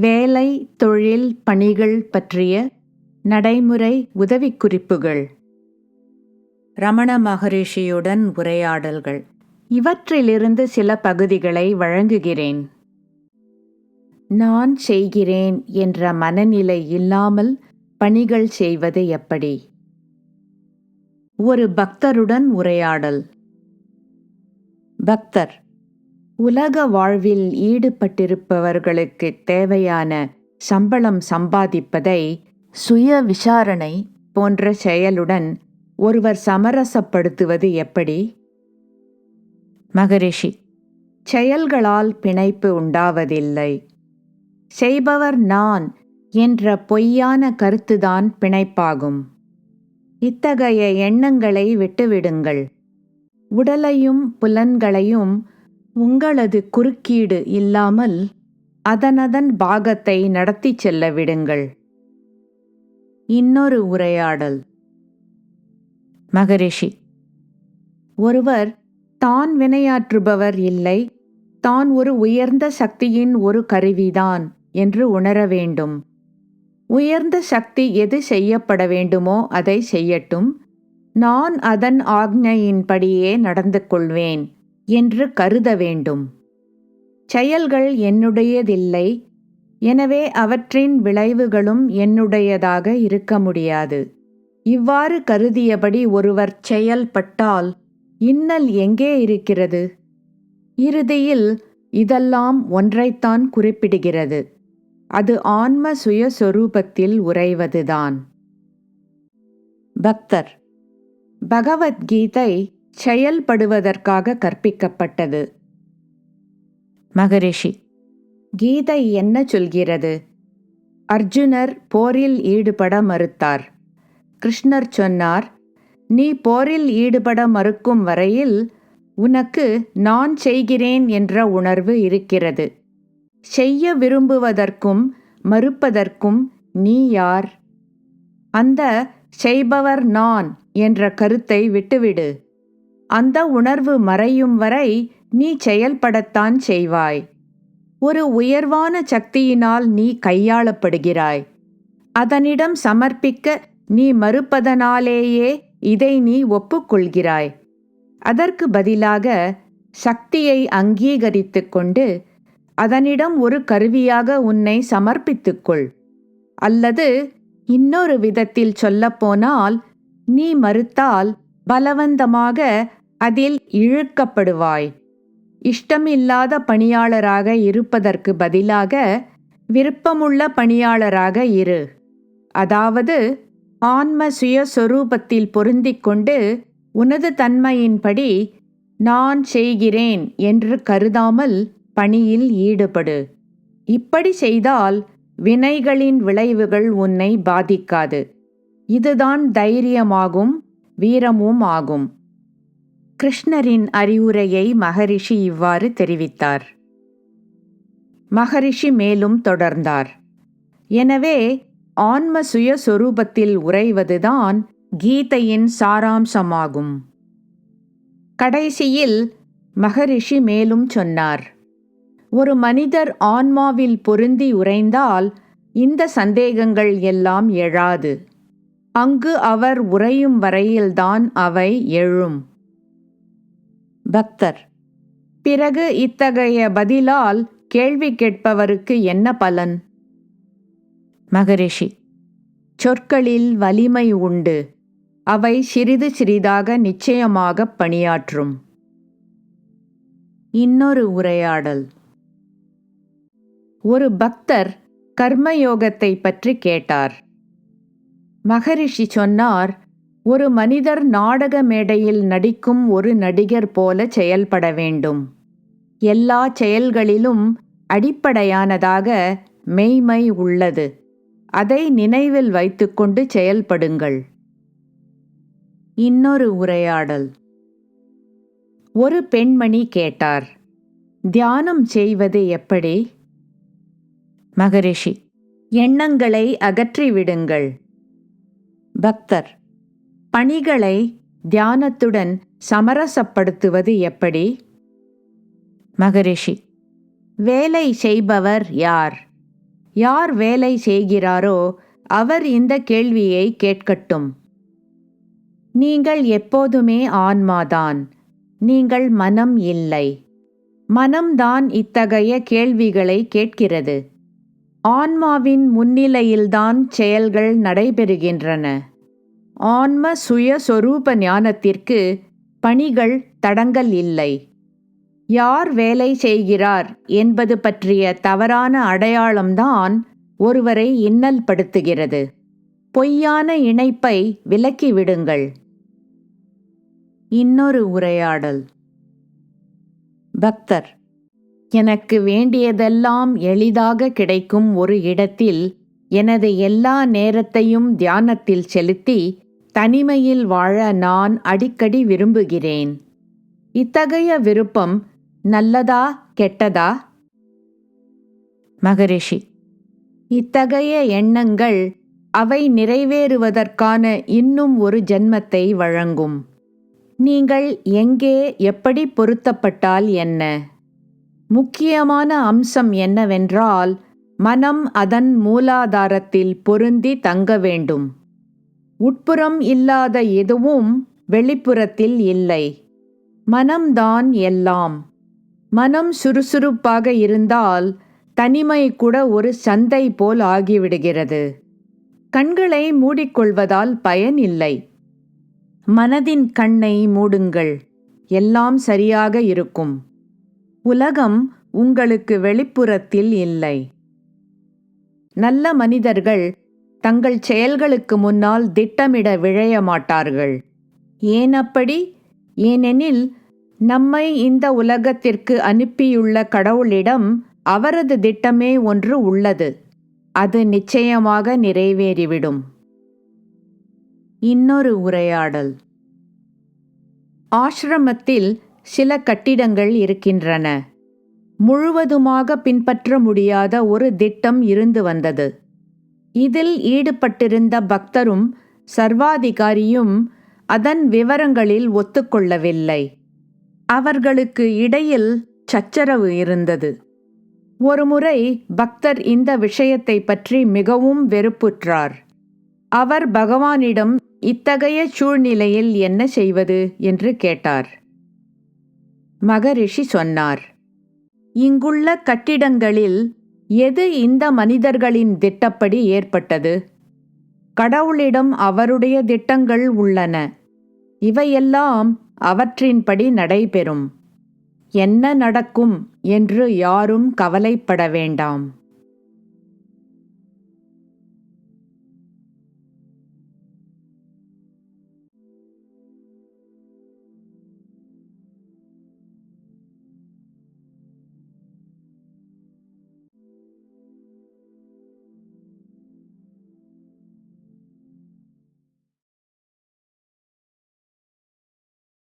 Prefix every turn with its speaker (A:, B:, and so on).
A: வேலை தொழில் பணிகள் பற்றிய நடைமுறை உதவிக்குறிப்புகள். ரமண மகரிஷியுடன் உரையாடல்கள். இவற்றிலிருந்து சில பகுதிகளை வழங்குகிறேன். நான் செய்கிறேன் என்ற மனநிலை இல்லாமல் பணிகள் செய்வது எப்படி? ஒரு பக்தருடன் உரையாடல். பக்தர். உலக வாழ்வில் ஈடுபட்டிருப்பவர்களுக்கு தேவையான சம்பளம் சம்பாதிப்பதை சுய விசாரணை போன்ற செயலுடன் ஒருவர் சமரசப்படுத்துவது எப்படி? மகரிஷி செயல்களால் பிணைப்பு உண்டாவதில்லை. செய்பவர் நான் என்ற பொய்யான கருத்துதான் பிணைப்பாகும். இத்தகைய எண்ணங்களை விட்டுவிடுங்கள். உடலையும் புலன்களையும் உங்களது குறுக்கீடு இல்லாமல் அதனதன் பாகத்தை நடத்திச் செல்ல விடுங்கள். இன்னொரு உரையாடல். மகரிஷி ஒருவர் தான் வினையாற்றுபவர் இல்லை தான் ஒரு உயர்ந்த சக்தியின் ஒரு கருவிதான் என்று உணர வேண்டும். உயர்ந்த சக்தி எது செய்யப்பட வேண்டுமோ அதை செய்யட்டும். நான் அதன் ஆக்ஞையின்படியே நடந்து கொள்வேன். என்று கருத வேண்டும். செயல்கள் என்னுடையதில்லை. எனவே அவற்றின் விளைவுகளும் என்னுடையதாக இருக்க முடியாது. இவ்வாறு கருதியபடி ஒருவர் செயல்பட்டால் இன்னல் எங்கே இருக்கிறது? இறுதியில் இதெல்லாம் ஒன்றைத்தான் குறிப்பிடுகிறது. அது ஆன்ம சுயஸ்வரூபத்தில் உறைவதுதான். பக்தர். பகவத்கீதை செயல்படுவதற்காக கற்பிக்கப்பட்டது. மகரிஷி கீதை என்ன சொல்கிறது? அர்ஜுனர் போரில் ஈடுபட மறுத்தார். கிருஷ்ணர் சொன்னார் நீ போரில் ஈடுபட மறுக்கும் வரையில் உனக்கு நான் செய்கிறேன் என்ற உணர்வு இருக்கிறது. செய்ய விரும்புவதற்கும் மறுப்பதற்கும் நீ யார்? அந்த செய்பவர் நான் என்ற கருத்தை விட்டுவிடு. அந்த உணர்வு மறையும் வரை நீ செயல்படத்தான் செய்வாய். ஒரு உயர்வான சக்தியினால் நீ கையாளப்படுகிறாய். அதனிடம் சமர்ப்பிக்க நீ மறுப்பதனாலேயே இதை நீ ஒப்புக்கொள்கிறாய். அதற்கு பதிலாக சக்தியை அங்கீகரித்து கொண்டு அதனிடம் ஒரு கருவியாக உன்னை சமர்ப்பித்துக்கொள். அல்லது இன்னொரு விதத்தில் சொல்லப்போனால் நீ மறுத்தால் பலவந்தமாக அதில் இழுக்கப்படுவாய். இஷ்டமில்லாத பணியாளராக இருப்பதற்கு பதிலாக விருப்பமுள்ள பணியாளராக இரு. அதாவது ஆன்ம சுயஸ்வரூபத்தில் பொருந்திக் கொண்டு உனது தன்மையின்படி நான் செய்கிறேன் என்று கருதாமல் பணியில் ஈடுபடு. இப்படி செய்தால் வினைகளின் விளைவுகள் உன்னை பாதிக்காது. இதுதான் தைரியமாகும் வீரமும் ஆகும். கிருஷ்ணரின் அறிவுரையை மகரிஷி இவ்வாறு தெரிவித்தார். மகரிஷி மேலும் தொடர்ந்தார். எனவே ஆன்ம சுயஸ்வரூபத்தில் உறைவதுதான் கீதையின் சாராம்சமாகும். கடைசியில் மகரிஷி மேலும் சொன்னார். ஒரு மனிதர் ஆன்மாவில் பொருந்தி உறைந்தால் இந்த சந்தேகங்கள் எல்லாம் எழாது. அங்கு அவர் உறையும் வரையில்தான் அவை எழும். பக்தர். பிறகு இத்தகைய பதிலால் கேள்வி கேட்பவருக்கு என்ன பலன்? மகரிஷி சொற்களில் வலிமை உண்டு. அவை சிறிது சிறிதாக நிச்சயமாக பணியாற்றும். இன்னொரு உரையாடல். ஒரு பக்தர் கர்மயோகத்தை பற்றி கேட்டார். மகரிஷி சொன்னார் ஒரு மனிதர் நாடக மேடையில் நடிக்கும் ஒரு நடிகர் போல செயல்பட வேண்டும். எல்லா செயல்களிலும் அடிப்படையானதாக மெய்மை உள்ளது. அதை நினைவில் வைத்துக்கொண்டு செயல்படுங்கள். இன்னொரு உரையாடல். ஒரு பெண்மணி கேட்டார். தியானம் செய்வது எப்படி? மகரிஷி எண்ணங்களை அகற்றிவிடுங்கள். பக்தர் பணிகளை தியானத்துடன் சமரசப்படுத்துவது எப்படி? மகரிஷி வேலை செய்பவர் யார்? யார் வேலை செய்கிறாரோ அவர் இந்த கேள்வியை கேட்கட்டும். நீங்கள் எப்போதுமே ஆன்மாதான். நீங்கள் மனம் இல்லை. மனம்தான் இத்தகைய கேள்விகளை கேட்கிறது. ஆன்மாவின் முன்னிலையில்தான் செயல்கள் நடைபெறுகின்றன. ஆன்ம சுய சொரூப ஞானத்திற்கு பணிகள் தடங்கல் இல்லை. யார் வேலை செய்கிறார் என்பது பற்றிய தவறான அடையாளம்தான் ஒருவரை இன்னல் படுத்துகிறது பொய்யான இணைப்பை விலக்கிவிடுங்கள் இன்னொரு உரையாடல். பக்தர் எனக்கு வேண்டியதெல்லாம் எளிதாக கிடைக்கும் ஒரு இடத்தில் எனது எல்லா நேரத்தையும் தியானத்தில் செலுத்தி தனிமையில் வாழ நான் அடிக்கடி விரும்புகிறேன். இத்தகைய விருப்பம் நல்லதா கெட்டதா? மகரிஷி. இத்தகைய எண்ணங்கள் அவை நிறைவேறுவதற்கான இன்னும் ஒரு ஜென்மத்தை வழங்கும். நீங்கள் எங்கே எப்படி பொருத்தப்பட்டால் என்ன? முக்கியமான அம்சம் என்னவென்றால் மனம் அதன் மூலாதாரத்தில் பொருந்தி தங்க வேண்டும். உட்புறம் இல்லாத எதுவும் வெளிப்புறத்தில் இல்லை. மனம்தான் எல்லாம். மனம் சுறுசுறுப்பாக இருந்தால் தனிமை கூட ஒரு சந்தை போல் ஆகிவிடுகிறது. கண்களை மூடிக்கொள்வதால் பயன் இல்லை. மனதின் கண்ணை மூடுங்கள். எல்லாம் சரியாக இருக்கும். உலகம் உங்களுக்கு வெளிப்புறத்தில் இல்லை. நல்ல மனிதர்கள் தங்கள் செயல்களுக்கு முன்னால் திட்டமிட விழைய மாட்டார்கள். ஏன் அப்படி? ஏனெனில் நம்மை இந்த உலகத்திற்கு அனுப்பியுள்ள கடவுளிடம் அவரது திட்டமே ஒன்று உள்ளது. அது நிச்சயமாக நிறைவேறிவிடும். இன்னொரு உரையாடல். ஆசிரமத்தில் சில கட்டிடங்கள் இருக்கின்றன. முழுவதுமாக பின்பற்ற முடியாத ஒரு திட்டம் இருந்து வந்தது. இதில் ஈடுபட்டிருந்த பக்தரும் சர்வாதிகாரியும் அதன் விவரங்களில் ஒத்துக்கொள்ளவில்லை. அவர்களுக்கு இடையில் சச்சரவு இருந்தது. ஒருமுறை பக்தர் இந்த விஷயத்தை பற்றி மிகவும் வெறுப்புற்றார். அவர் பகவானிடம் இத்தகைய சூழ்நிலையில் என்ன செய்வது? என்று கேட்டார். மகரிஷி சொன்னார் இங்குள்ள கட்டிடங்களில் எது இந்த மனிதர்களின் திட்டப்படி ஏற்பட்டது? கடவுளிடம் அவருடைய திட்டங்கள் உள்ளன. இவையெல்லாம் அவற்றின்படி நடைபெறும். என்ன நடக்கும் என்று யாரும் கவலைப்பட வேண்டாம்.